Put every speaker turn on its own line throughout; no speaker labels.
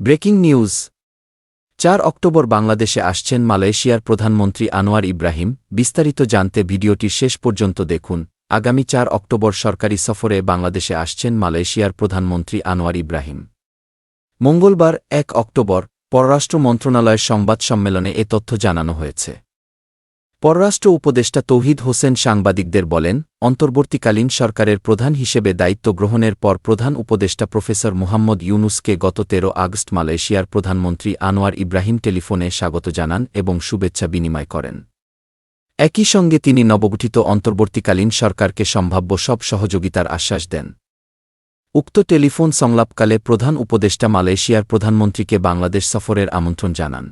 Breaking news. চার October বাংলাদেশে আসছেন মালয়েশিয়ার প্রধানমন্ত্রী আনোয়ার ইব্রাহিম। বিস্তারিত জানতে ভিডিওটি শেষ পর্যন্ত দেখুন। আগামী চার অক্টোবর সরকারি সফরে বাংলাদেশে আসছেন মালয়েশিয়ার প্রধানমন্ত্রী আনোয়ার ইব্রাহিম। মঙ্গলবার, এক অক্টোবর, পররাষ্ট্র মন্ত্রণালয়ের সংবাদ সম্মেলনে এ তথ্য জানানো হয়েছে। পররাষ্ট্র উপদেষ্টা তৌহিদ হোসেন সাংবাদিকদের বলেন, অন্তর্বর্তীকালীন সরকারের প্রধান হিসেবে দায়িত্ব গ্রহণের পর প্রধান উপদেষ্টা প্রফেসর মুহাম্মদ ইউনুসকে গত তেরো আগস্ট মালয়েশিয়ার প্রধানমন্ত্রী আনোয়ার ইব্রাহিম টেলিফোনে স্বাগত জানান এবং শুভেচ্ছা বিনিময় করেন। একই সঙ্গে তিনি নবগঠিত অন্তর্বর্তীকালীন সরকারকে সম্ভাব্য সব সহযোগিতার আশ্বাস দেন। উক্ত টেলিফোন সংলাপকালে প্রধান উপদেষ্টা মালয়েশিয়ার প্রধানমন্ত্রীকে বাংলাদেশ সফরের আমন্ত্রণ জানান।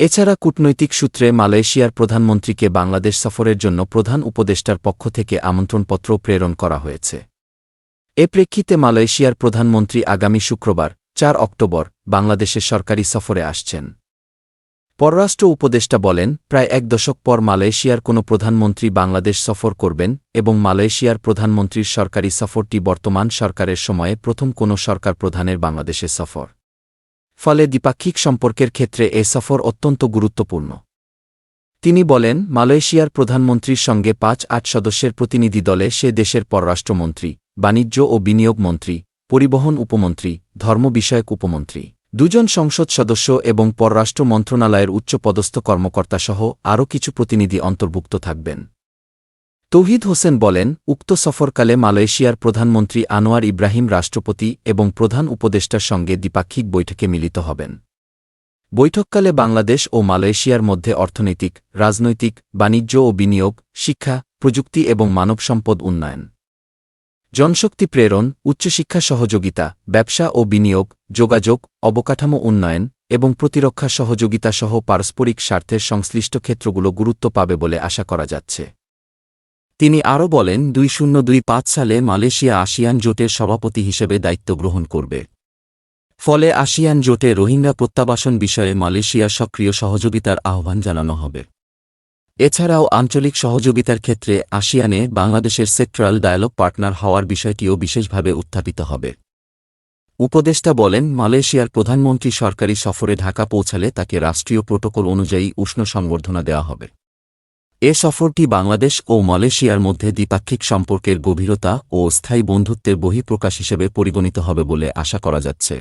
এছাড়া কূটনৈতিক সূত্রে মালয়েশিয়ার প্রধানমন্ত্রীকে বাংলাদেশ সফরের জন্য প্রধান উপদেষ্টার পক্ষ থেকে আমন্ত্রণপত্র প্রেরণ করা হয়েছে। এ প্রেক্ষিতে মালয়েশিয়ার প্রধানমন্ত্রী আগামী শুক্রবার, চার অক্টোবর, বাংলাদেশের সরকারি সফরে আসছেন। পররাষ্ট্র উপদেষ্টা বলেন, প্রায় এক দশক পর মালয়েশিয়ার কোনো প্রধানমন্ত্রী বাংলাদেশ সফর করবেন এবং মালয়েশিয়ার প্রধানমন্ত্রীর সরকারি সফরটি বর্তমান সরকারের সময়ে প্রথম কোনো সরকার প্রধানের বাংলাদেশে সফর। ফলে দ্বিপাক্ষিক সম্পর্কের ক্ষেত্রে এ সফর অত্যন্ত গুরুত্বপূর্ণ। তিনি বলেন, মালয়েশিয়ার প্রধানমন্ত্রীর সঙ্গে পাঁচ আট সদস্যের প্রতিনিধি দলে সে দেশের পররাষ্ট্রমন্ত্রী, বাণিজ্য ও বিনিয়োগ মন্ত্রী, পরিবহন উপমন্ত্রী, ধর্ম বিষয়ক উপমন্ত্রী। দুজন সংসদ সদস্য এবং পররাষ্ট্র মন্ত্রণালয়ের উচ্চপদস্থ কর্মকর্তাসহ আরও কিছু প্রতিনিধি অন্তর্ভুক্ত থাকবেন। তৌহিদ হোসেন বলেন, উক্ত সফরকালে মালয়েশিয়ার প্রধানমন্ত্রী আনোয়ার ইব্রাহিম রাষ্ট্রপতি এবং প্রধান উপদেষ্টার সঙ্গে দ্বিপাক্ষিক বৈঠকে মিলিত হবেন। বৈঠককালে বাংলাদেশ ও মালয়েশিয়ার মধ্যে অর্থনৈতিক, রাজনৈতিক, বাণিজ্য ও বিনিয়োগ, শিক্ষা, প্রযুক্তি এবং মানব সম্পদ উন্নয়ন। জনশক্তি প্রেরণ, উচ্চশিক্ষা সহযোগিতা, ব্যবসা ও বিনিয়োগ, যোগাযোগ, অবকাঠামো উন্নয়ন এবং প্রতিরক্ষা সহযোগিতা সহ পারস্পরিক স্বার্থের সংশ্লিষ্ট ক্ষেত্রগুলো গুরুত্ব পাবে বলে আশা করা যাচ্ছে। তিনি আরও বলেন, দুই শূন্য দুই পাঁচ সালে মালয়েশিয়া আসিয়ান জোটের সভাপতি হিসেবে দায়িত্ব গ্রহণ করবে। ফলে আসিয়ান জোটে রোহিঙ্গা প্রত্যাবাসন বিষয়ে মালয়েশিয়ার সক্রিয় সহযোগিতার আহ্বান জানানো হবে। এছাড়াও আঞ্চলিক সহযোগিতার ক্ষেত্রে আসিয়ানে বাংলাদেশের সেক্টরাল ডায়ালগ পার্টনার হওয়ার বিষয়টিও বিশেষভাবে উত্থাপিত হবে। উপদেষ্টা বলেন, মালয়েশিয়ার প্রধানমন্ত্রী সরকারি সফরে ঢাকা পৌঁছালে তাকে রাষ্ট্রীয় প্রোটোকল অনুযায়ী উষ্ণ সংবর্ধনা দেওয়া হবে। এ সফরটি বাংলাদেশ ও মালয়েশিয়ার মধ্যে দ্বিপাক্ষিক সম্পর্কের গভীরতা ও স্থায়ী বন্ধুত্বের বহিঃপ্রকাশ হিসেবে পরিগণিত হবে বলে আশা করা যাচ্ছে।